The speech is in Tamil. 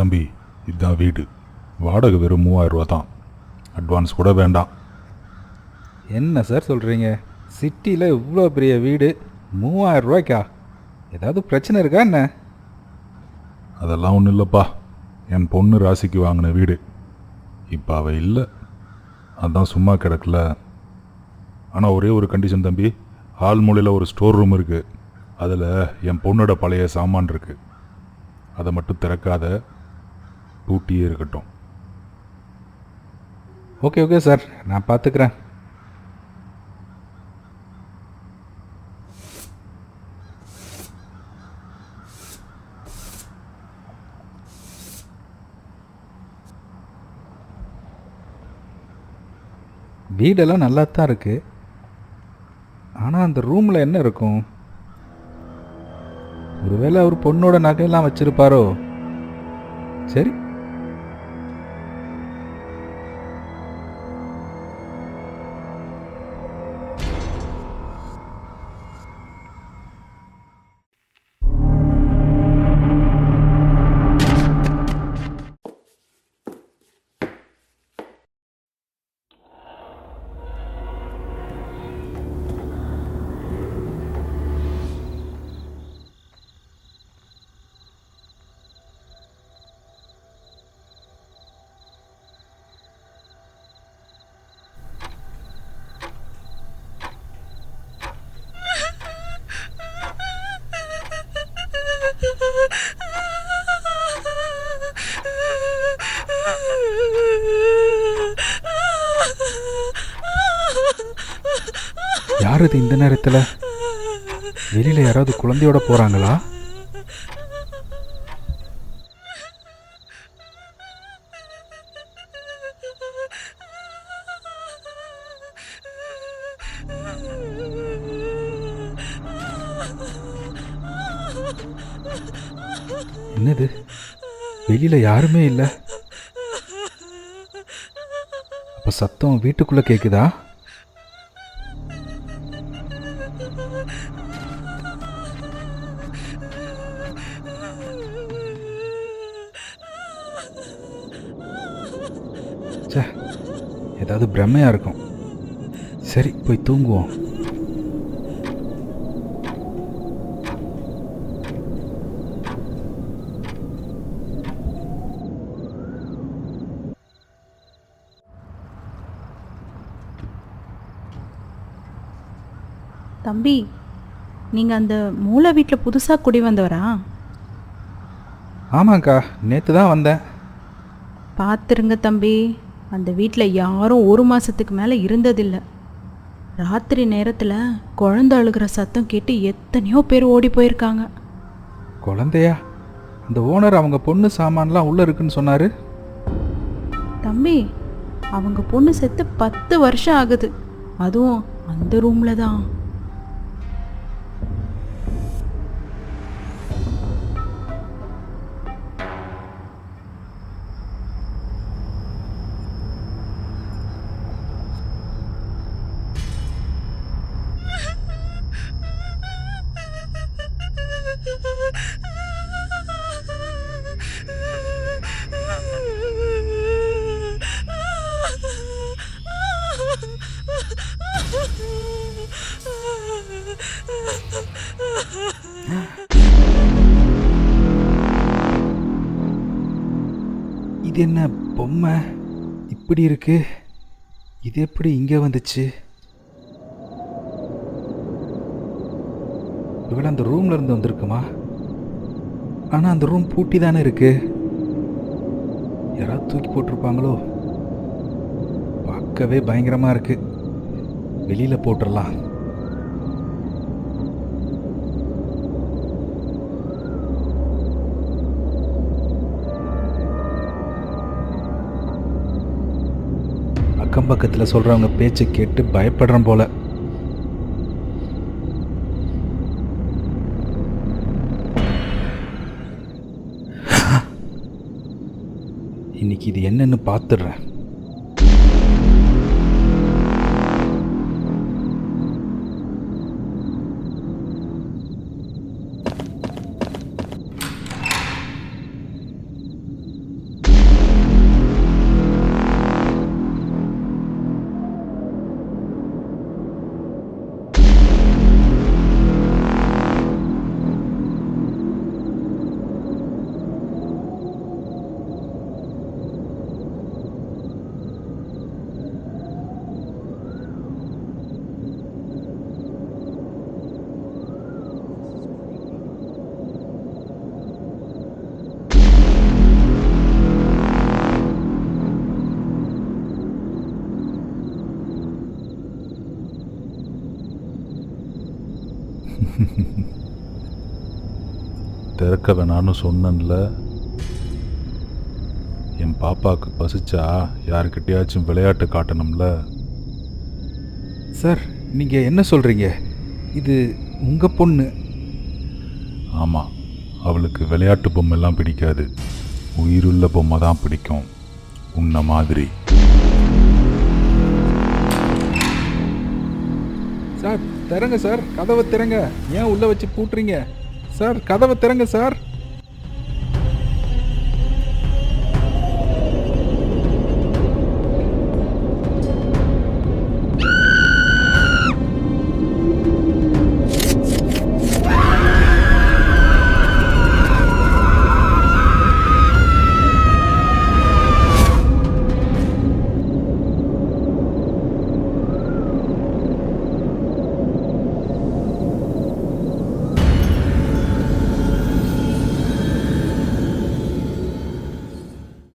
தம்பி இதுதான் வீடு. வாடகை வெறும் மூவாயிரம் ரூபா தான். அட்வான்ஸ் கூட வேண்டாம். என்ன சார் சொல்கிறீங்க சிட்டியில் இவ்வளோ பெரிய வீடு மூவாயிரம் ரூபாய்க்கா? ஏதாவது பிரச்சனை இருக்கா என்ன? அதெல்லாம் ஒன்றும் இல்லைப்பா. என் பொண்ணு ராசிக்கு வாங்கின வீடு. இப்போ அவள் இல்லை. அதான் சும்மா கிடக்கல. ஆனால் ஒரே ஒரு கண்டிஷன் தம்பி ஹால் மூலையில் ஒரு ஸ்டோர் ரூம் இருக்குது அதில் என் பொண்ணோட பழைய சாமான் இருக்குது அதை மட்டும் திறக்காத. பூட்டியே இருக்கட்டும். Okay okay sir. நான் பார்த்துக்கிறேன் வீடெல்லாம் நல்லா தான் இருக்கு. ஆனால் அந்த ரூமில் என்ன இருக்கும்? ஒருவேளை அவர் பொண்ணோட நகையெல்லாம் வச்சிருப்பாரோ? சரி யார் இது இந்த நேரத்தில்? வெளியில் யாராவது குழந்தையோட போகிறாங்களா என்னது? வெளியில் யாருமே இல்லை. அப்போ சத்தம் வீட்டுக்குள்ளே கேட்குதா ச்சே ஏதாவது பிரம்மையாக இருக்கும். சரி போய் தூங்குவோம். தம்பி நீங்கள் அந்த மூளை வீட்டில் புதுசாக குடி வந்தவரா? ஆமாங்க்கா நேற்று தான் வந்தேன். பார்த்துருங்க தம்பி அந்த வீட்டில் யாரும் ஒரு மாதத்துக்கு மேலே இருந்ததில்லை. ராத்திரி நேரத்தில் குழந்தை அழுகிற சத்தம் கேட்டு எத்தனையோ பேர் ஓடி போயிருக்காங்க. குழந்தையா? அந்த ஓனர் அவங்க பொண்ணு சாமான்லாம் உள்ளே இருக்குன்னு சொன்னார். தம்பி அவங்க பொண்ணு செத்து பத்து வருஷம் ஆகுது. அதுவும் அந்த ரூமில் தான். இது என்ன பொம்மை? இப்படி இருக்கு. இது எப்படி இங்கே வந்துச்சு? இவள அந்த ரூம்ல இருந்து வந்திருக்குமா? ஆனால் அந்த ரூம் பூட்டி தானே இருக்கு. யாராவது தூக்கி போட்டிருப்பாங்களோ? பார்க்கவே பயங்கரமாக இருக்கு. வெளியில் போட்டுடலாம். அக்கம் பக்கத்தில் சொல்கிறவங்க பேச்சை கேட்டு பயப்படுறேன் போல. இன்னைக்கு இது என்னன்னு பார்த்துடுறேன். இறக்க வேணான்னு சொன்னேன்ல. என் பாப்பாவுக்கு பசிச்சா யாருக்கிட்டேயாச்சும் விளையாட்டு காட்டணும்ல? சார் நீங்கள் என்ன சொல்கிறீங்க இது உங்கள் பொண்ணு. ஆமாம் அவளுக்கு விளையாட்டு பொம்மைலாம் பிடிக்காது. உயிருள்ள பொம்மை தான் பிடிக்கும். உன்ன மாதிரி. சார் திறங்க சார். கதவை திறங்க. ஏன் உள்ளே வச்சு பூட்டுறீங்க? சார் கதவை திறங்க சார்.